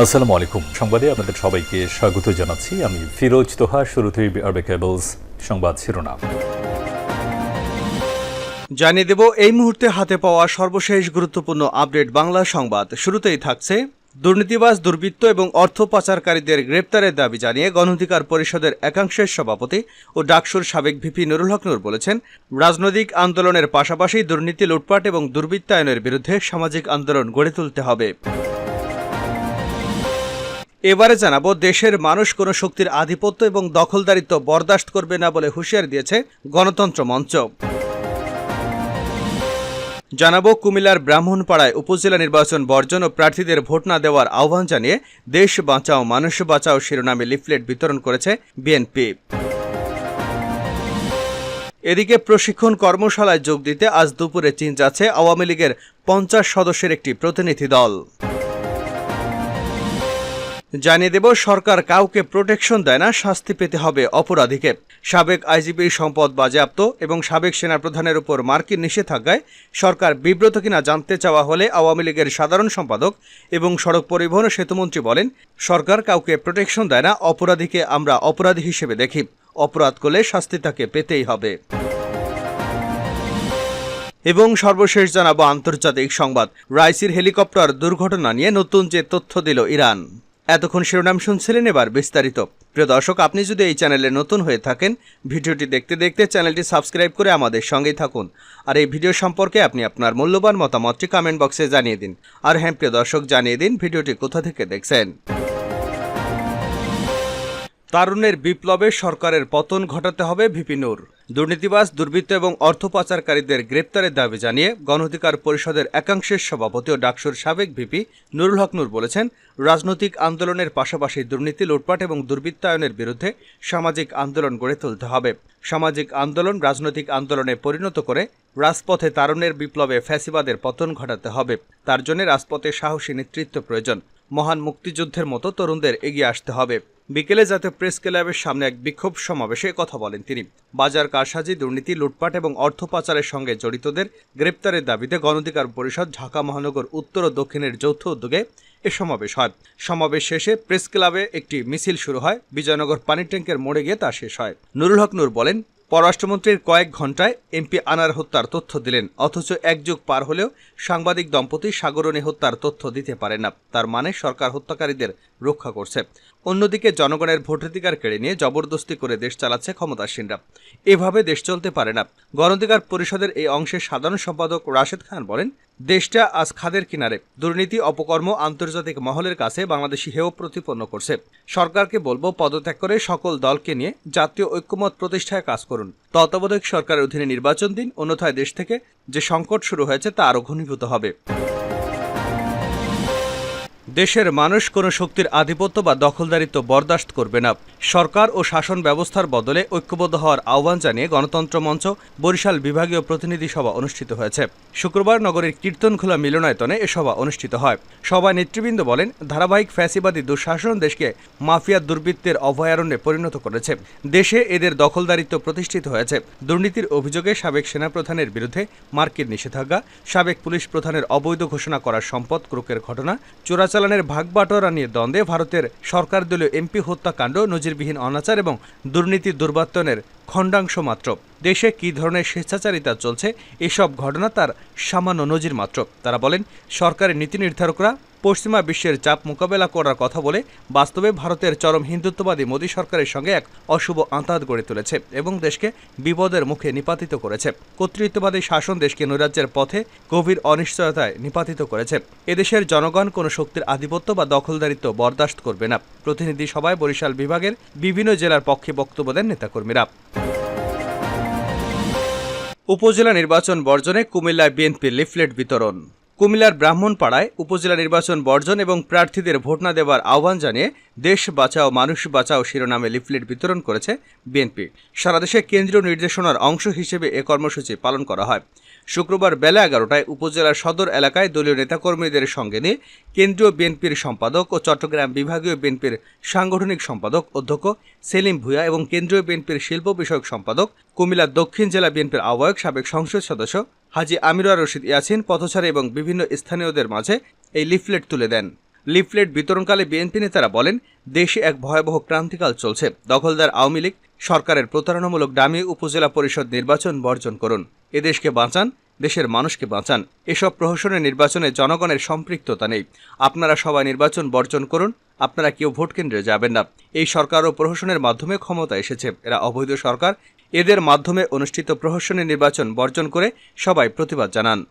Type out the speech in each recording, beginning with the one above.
আসসালামু আলাইকুম। সংবাদে আপনাদের সবাইকে স্বাগত জানাচ্ছি। আমি ফিরোজ তোহা, শুরুতেই আরবে কেবলস সংবাদ শিরোনাম। জানিয়ে দেব, এই মুহূর্তে হাতে পাওয়া সর্বশেষ গুরুত্বপূর্ণ আপডেট বাংলা সংবাদ। শুরুতেই থাকছে দুর্নীতিবাজ, দুর্বৃত্ত এবং অর্থ পাচারকারীদের গ্রেপ্তারের দাবি জানিয়ে গণঅধিকার পরিষদের একাংশের সভাপতি ও ডাকসুর সাবেক ভিপি নুরুল হক নূর বলেছেন, রাজনৈতিক আন্দোলনের পাশাপাশি দুর্নীতি, লুটপাট এবং দুর্বৃত্তায়নের বিরুদ্ধে সামাজিক আন্দোলন গড়ে তুলতে হবে। এবারে জানাব, দেশের মানুষ কোনো শক্তির আধিপত্য এবং দখলদারিত্ব বরদাস্ত করবে না বলে হুঁশিয়ার দিয়েছে গণতন্ত্র মঞ্চ। জানাব, কুমিল্লার ব্রাহ্মণপাড়ায় উপজেলা নির্বাচন বর্জন ও প্রার্থীদের ভোট না দেওয়ার আহ্বান জানিয়ে দেশ বাঁচাও, মানুষ বাঁচাও শিরোনামে লিফলেট বিতরণ করেছে বিএনপি। এদিকে প্রশিক্ষণ কর্মশালায় যোগ দিতে আজ দুপুরে চীন যাচ্ছে আওয়ামী লীগের পঞ্চাশ সদস্যের একটি প্রতিনিধি দল। জানিয়ে দেব, সরকার কাউকে প্রোটেকশন দেয় না, শাস্তি পেতে হবে অপরাধীকে। সাবেক আইজিপির সম্পদ বাজেয়াপ্ত এবং সাবেক সেনাপ্রধানের উপর মার্কিন নিষেধাজ্ঞায় সরকার বিব্রত কিনা জানতে চাওয়া হলে আওয়ামী লীগের সাধারণ সম্পাদক এবং সড়ক পরিবহন সেতুমন্ত্রী বলেন, সরকার কাউকে প্রোটেকশন দেয় না, অপরাধীকে আমরা অপরাধী হিসেবে দেখি। অপরাধ করলে শাস্তি তাকে পেতেই হবে। এবং সর্বশেষ জানাব আন্তর্জাতিক সংবাদ। রাইসির হেলিকপ্টার দুর্ঘটনা নিয়ে নতুন যে তথ্য দিল ইরান। এতক্ষণ শিরোনাম শুনছিলেন এবার বিস্তারিত। প্রিয় দর্শক, আপনি যদি এই চ্যানেলে নতুন হয়ে থাকেন, ভিডিওটি দেখতে দেখতে চ্যানেলটি সাবস্ক্রাইব করে আমাদের সঙ্গেই থাকুন। আর এই ভিডিও সম্পর্কে আপনি আপনার মূল্যবান মতামতটি কমেন্ট বক্সে জানিয়ে দিন। আর হ্যাঁ প্রিয় দর্শক, জানিয়ে দিন ভিডিওটি কোথা থেকে দেখছেন। তারুণের বিপ্লবে সরকারের পতন ঘটাতে হবে ভিপিনুর দুর্নীতিবাজ, দুর্বৃত্ত এবং অর্থ পাচারকারীদের গ্রেপ্তারের দাবি জানিয়ে গণঅধিকার পরিষদের একাংশের সভাপতি ও ডাকসুর সাবেক ভিপি নুরুল হক নূর বলেছেন, রাজনৈতিক আন্দোলনের পাশাপাশি দুর্নীতি, লুটপাট এবং দুর্বৃত্তায়নের বিরুদ্ধে সামাজিক আন্দোলন গড়ে তুলতে হবে। সামাজিক আন্দোলন রাজনৈতিক আন্দোলনে পরিণত করে রাজপথে তারুণের বিপ্লবে ফ্যাসিবাদের পতন ঘটাতে হবে। তার জন্য রাজপথে সাহসী নেতৃত্ব প্রয়োজন। মহান মুক্তিযুদ্ধের মতো তরুণদের এগিয়ে আসতে হবে। বিকেলে জাতীয় প্রেস ক্লাবের সামনে এক বিক্ষোভ সমাবেশে কথা বলেন তিনি। বাজার, কারসাজি, দুর্নীতি, লুটপাট এবং অর্থ পাচারের সঙ্গে জড়িতদের গ্রেপ্তারের দাবিতে গণধিকার পরিষদ ঢাকা মহানগর উত্তর ও দক্ষিণের যৌথ উদ্যোগে এ সমাবেশ হয়। সমাবেশ শেষে প্রেস ক্লাবে একটি মিছিল শুরু হয়। বিজয়নগর পানি ট্যাঙ্কের মোড়ে গিয়ে তা শেষ হয়। নুরুল হক নূর বলেন পররাষ্ট্রমন্ত্রীর কয়েক ঘন্টায় এমপি আনার হত্যার তথ্য দিলেন, অথচ এক যুগ পার হলেও সাংবাদিক দম্পতি সাগরণী হত্যার তথ্য দিতে পারে না। তার মানে সরকার হত্যাকারীদের রক্ষা করছে। অন্যদিকে জনগণের ভোটাধিকার কেড়ে নিয়ে জবরদস্তি করে দেশ চালাচ্ছে ক্ষমতাসীনরা। এভাবে দেশ চলতে পারে না। গণঅধিকার পরিষদের এই অংশের সাধারণ সম্পাদক রাশেদ খান বলেন, দেশটা আজ খাদের কিনারে। দুর্নীতি, অপকর্ম, আন্তর্জাতিক মহলের কাছে বাংলাদেশি হেয় প্রতিপন্ন করছে। সরকারকে বলব পদত্যাগ করে সকল দলকে নিয়ে জাতীয় ঐক্যমত প্রতিষ্ঠায় কাজ করুন। তত্ত্বাবধায়ক সরকারের অধীনে নির্বাচন দিন, অন্যথায় দেশ থেকে যে সংকট শুরু হয়েছে তা আরও ঘনীভূত হবে। দেশের মানুষ কোনো শক্তির আধিপত্য বা দখলদারিত্ব বরদাস্ত করবে না। সরকার ও শাসন ব্যবস্থার বদলে ঐক্যবদ্ধ হওয়ার আহ্বান জানিয়ে গণতন্ত্র মঞ্চ, বরিশাল বিভাগীয় প্রতিনিধি সভা অনুষ্ঠিত হয়েছে। শুক্রবার নগরীর কীর্তনখোলা মিলনায়তনে এ সভা অনুষ্ঠিত হয়। সভায় নেতৃবৃন্দ বলেন, ধারাবাহিক ফ্যাসিবাদী দুঃশাসন দেশকে মাফিয়া দুর্বৃত্তের অভয়ারণ্যে পরিণত করেছে। দেশে এদের দখলদারিত্ব প্রতিষ্ঠিত হয়েছে। দুর্নীতির অভিযোগে সাবেক সেনাপ্রধানের বিরুদ্ধে মার্কিন নিষেধাজ্ঞা, সাবেক পুলিশ প্রধানের অবৈধ ঘোষণা করার সম্পদ ক্রোকের ঘটনা চোরাচালানের ভাগবাটোয়ারা নিয়ে দ্বন্দ্বে ভারতের সরকার দলীয় এমপি হত্যাকাণ্ড, নজিরবিহীন অনাচার এবং দুর্নীতি দুর্বাত্তনের খণ্ডাংশ মাত্র। দেশে কি ধরনের স্বেচ্ছাচারিতা চলছে? এসব ঘটনা তার সামান্য নজির মাত্র। তারা বলেন, সরকারের নীতি নির্ধারকরা পশ্চিমা বিশ্বের চাপ মোকাবেলা করার কথা বলে বাস্তবে ভারতের চরম হিন্দুত্ববাদী মোদী সরকারের সঙ্গে এক অশুভ আঁতাত গড়ে তুলেছে এবং দেশকে বিপদের মুখে নিপাতিত করেছে। কর্তৃত্ববাদী শাসন দেশকে নৈরাজ্যের পথে গভীর অনিশ্চয়তায় নিপাতিত করেছে। এদেশের জনগণ কোনো শক্তির আধিপত্য বা দখলদারিত্ব বরদাস্ত করবে না। প্রতিনিধি সভায় বরিশাল বিভাগের বিভিন্ন জেলার পক্ষে বক্তব্য দেন নেতাকর্মীরা। উপজেলা নির্বাচন বর্জনে কুমিল্লায় বিএনপির লিফলেট বিতরণ। কুমিল্লার ব্রাহ্মণপাড়ায় উপজেলা নির্বাচন বর্জন এবং প্রার্থীদের ভোট না দেওয়ার আহ্বান জানিয়ে দেশ বাঁচাও, মানুষ বাঁচাও শিরোনামে লিফলেট বিতরণ করেছে বিএনপি। সারাদেশে কেন্দ্রীয় নির্দেশনার অংশ হিসেবে এ কর্মসূচি পালন করা হয়। শুক্রবার বেলা এগারোটায় উপজেলার সদর এলাকায় দলীয় নেতাকর্মীদের সঙ্গে নিয়ে কেন্দ্রীয় বিএনপির সম্পাদক ও চট্টগ্রাম বিভাগীয় বিএনপির সাংগঠনিক সম্পাদক অধ্যক্ষ সেলিম ভুয়া এবং কেন্দ্রীয় বিএনপির শিল্প বিষয়ক সম্পাদক কুমিল্লা দক্ষিণ জেলা বিএনপির আহ্বায়ক সাবেক সংসদ সদস্য হাজি আমিরুয়া রশিদ ইয়াসিন পথচারী এবং বিভিন্ন স্থানীয়দের মাঝে এই লিফলেট তুলে দেন। লিফলেট বিতরণকালে বিএনপি নেতারা বলেন, দেশে এক ভয়াবহ ক্রান্তিকাল চলছে। দখলদার আওয়ামী লীগ সরকারের প্রতারণামূলক ডামি উপজেলা পরিষদ নির্বাচন বর্জন করুন। এদেশকে বাঁচান, দেশের মানুষকে বাঁচান। এসব প্রহসনের নির্বাচনে জনগণের সম্পৃক্ততা নেই। আপনারা সবাই নির্বাচন বর্জন করুন, আপনারা কেউ ভোট কেন্দ্রে যাবেন না। এই সরকার ও প্রহসনের মাধ্যমে ক্ষমতা এসেছে। এরা অবৈধ সরকার। এদের মাধ্যমে অনুষ্ঠিত প্রহসনের নির্বাচন বর্জন করে সবাই প্রতিবাদ জানান।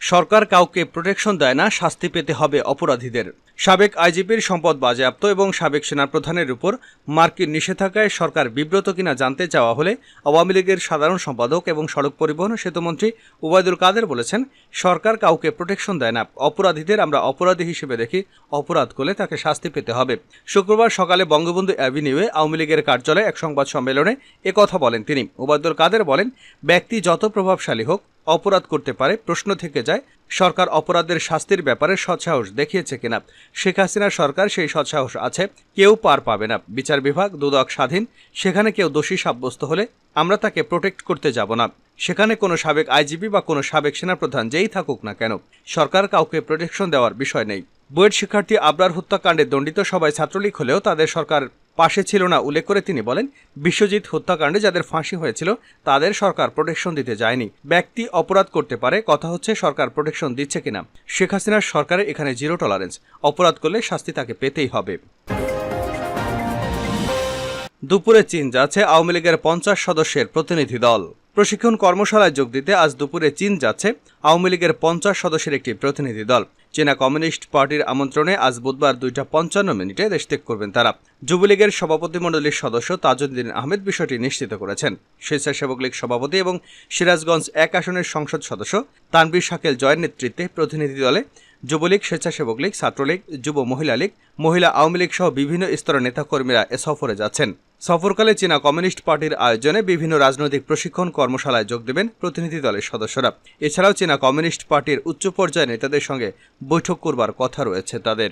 সরকার কাউকে প্রোটেকশন দেয় না, শাস্তি পেতে হবে অপরাধীদের। সাবেক আইজিপির সম্পদ বাজেয়াপ্ত এবং সাবেক সেনাপ্রধানের উপর মার্কিন নিষেধাজ্ঞায় সরকার বিব্রত কিনা জানতে চাওয়া হলে আওয়ামী লীগের সাধারণ সম্পাদক এবং সড়ক পরিবহন সেতুমন্ত্রী ওবায়দুল কাদের বলেছেন, সরকার কাউকে প্রোটেকশন দেয় না, অপরাধীদের আমরা অপরাধী হিসেবে দেখি, অপরাধ করলে তাকে শাস্তি পেতে হবে। শুক্রবার সকালে বঙ্গবন্ধু অ্যাভিনিউয়ে আওয়ামী লীগের কার্যালয়ে এক সংবাদ সম্মেলনে একথা বলেন তিনি। ওবায়দুল কাদের বলেন, ব্যক্তি যত প্রভাবশালী হোক অপরাধ করতে পারে, প্রশ্ন থেকে যায়, সরকার অপরাধের শাস্তির ব্যাপারে সৎসাহস দেখিয়েছে কিনা। শেখ হাসিনার সরকার সেই সৎসাহস আছে, কেউ পার পাবে না। বিচার বিভাগ, দুদক স্বাধীন, সেখানে কেউ দোষী সাব্যস্ত হলে আমরা তাকে প্রোটেক্ট করতে যাব না। সেখানে কোনো সাবেক আইজিপি বা কোনো সাবেক সেনাপ্রধান যেই থাকুক না কেন, সরকার কাউকে প্রোটেকশন দেওয়ার বিষয় নেই। বুয়েট শিক্ষার্থী আবরার হত্যাকাণ্ডে দণ্ডিত সবাই ছাত্রলীগ হলেও তাদের সরকার পাশে ছিল না, উল্লেখ করে তিনি বলেন, বিশ্বজিৎ হত্যাকাণ্ডে যাদের ফাঁসি হয়েছিল, তাদের সরকার প্রোটেকশন দিতে যায়নি। ব্যক্তি অপরাধ করতে পারে, কথা হচ্ছে সরকার প্রোটেকশন দিচ্ছে কিনা। শেখ হাসিনার সরকারের এখানে জিরো টলারেন্স অপরাধ করলে শাস্তি তাকে পেতেই হবে। দুপুরে চীন যাচ্ছে আওয়ামী লীগের পঞ্চাশ সদস্যের প্রতিনিধি দল। প্রশিক্ষণ কর্মশালায় যোগ দিতে আজ দুপুরে চীন যাচ্ছে আওয়ামী লীগের পঞ্চাশ সদস্যের একটি প্রতিনিধি দল। চীনা কমিউনিস্ট পার্টির আমন্ত্রণে আজ বুধবার দুইটা পঞ্চান্ন মিনিটে দেশ ত্যাগ করবেন তারা। যুবলীগের সভাপতিমণ্ডলীর সদস্য তাজউদ্দিন আহমেদ বিষয়টি নিশ্চিত করেছেন। স্বেচ্ছাসেবক লীগ সভাপতি এবং সিরাজগঞ্জ এক আসনের সংসদ সদস্য তানবীর শাকেল জয়ের নেতৃত্বে প্রতিনিধি দলে যুবলীগ, স্বেচ্ছাসেবক লীগ, ছাত্রলীগ, যুব মহিলা লীগ, মহিলা আওয়ামী লীগ সহ বিভিন্ন স্তরের নেতাকর্মীরা এ সফরে যাচ্ছেন। সফরকালে চীনা কমিউনিস্ট পার্টির আয়োজনে বিভিন্ন রাজনৈতিক প্রশিক্ষণ কর্মশালায় যোগ দেবেন প্রতিনিধি দলের সদস্যরা। এছাড়াও চীনা কমিউনিস্ট পার্টির উচ্চ পর্যায়ের নেতাদের সঙ্গে বৈঠক করবার কথা রয়েছে তাদের।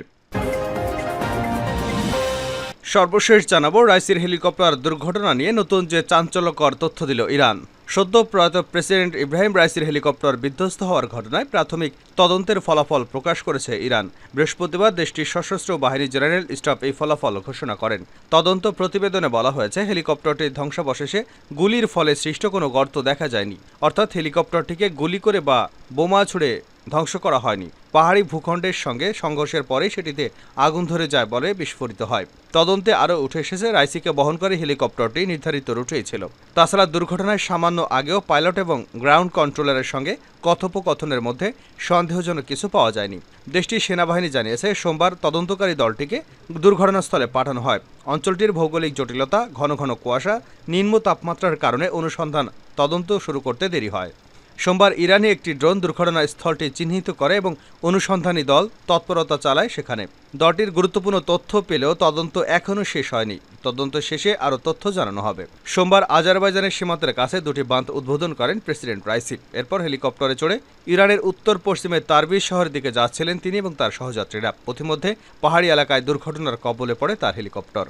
সর্বশেষ জানাব, রাইসির হেলিকপ্টার দুর্ঘটনা নিয়ে নতুন যে চাঞ্চল্যকর তথ্য দিল ইরান। সদ্য প্রয়াত প্রেসিডেন্ট ইব্রাহিম রাইসির হেলিকপ্টার বিধ্বস্ত হওয়ার ঘটনায় প্রাথমিক তদন্তের ফলাফল প্রকাশ করেছে ইরান। বৃহস্পতিবার দেশটির সশস্ত্র বাহিনী জেনারেল স্টাফ এই ফলাফল ঘোষণা করেন। তদন্ত প্রতিবেদনে বলা হয়েছে, হেলিকপ্টারটির ধ্বংসাবশেষে গুলির ফলে সৃষ্ট কোনো গর্ত দেখা যায়নি। অর্থাৎ হেলিকপ্টারটিকে গুলি করে বা বোমা ছুড়ে ধ্বংস করা হয়নি। পাহাড়ি ভূখণ্ডের সঙ্গে সংঘর্ষের পরে সেটিতে আগুন ধরে যায় বলে বিস্ফোরিত হয়। তদন্তে আরও উঠে এসেছে, রাইসিকে বহনকারী হেলিকপ্টারটি নির্ধারিত রুটেই ছিল। তাছাড়া দুর্ঘটনায় সামান্য আগেও পাইলট এবং গ্রাউন্ড কন্ট্রোলারের সঙ্গে কথোপকথনের মধ্যে সন্দেহজনক কিছু পাওয়া যায়নি। দেশটির সেনাবাহিনী জানিয়েছে, সোমবার তদন্তকারী দলটিকে দুর্ঘটনাস্থলে পাঠানো হয়। অঞ্চলটির ভৌগোলিক জটিলতা, ঘন ঘন কুয়াশা, নিম্ন তাপমাত্রার কারণে অনুসন্ধান তদন্ত শুরু করতে দেরি হয়। সোমবার ইরানি একটি ড্রোন দুর্ঘটনা স্থলটি চিহ্নিত করে এবং অনুসন্ধানী দল তৎপরতা চালায় সেখানে। দলটির গুরুত্বপূর্ণ তথ্য পেলেও তদন্ত এখনও শেষ হয়নি। তদন্ত শেষে আরও তথ্য জানানো হবে। সোমবার আজারবাইজানের সীমান্তের কাছে দুটি বাঁধ উদ্বোধন করেন প্রেসিডেন্ট রাইসি। এরপর হেলিকপ্টারে চড়ে ইরানের উত্তর পশ্চিমে তারবির শহরের দিকে যাচ্ছিলেন তিনি এবং তার সহযাত্রীরা। পথিমধ্যে পাহাড়ি এলাকায় দুর্ঘটনার কবলে পড়ে তার হেলিকপ্টার।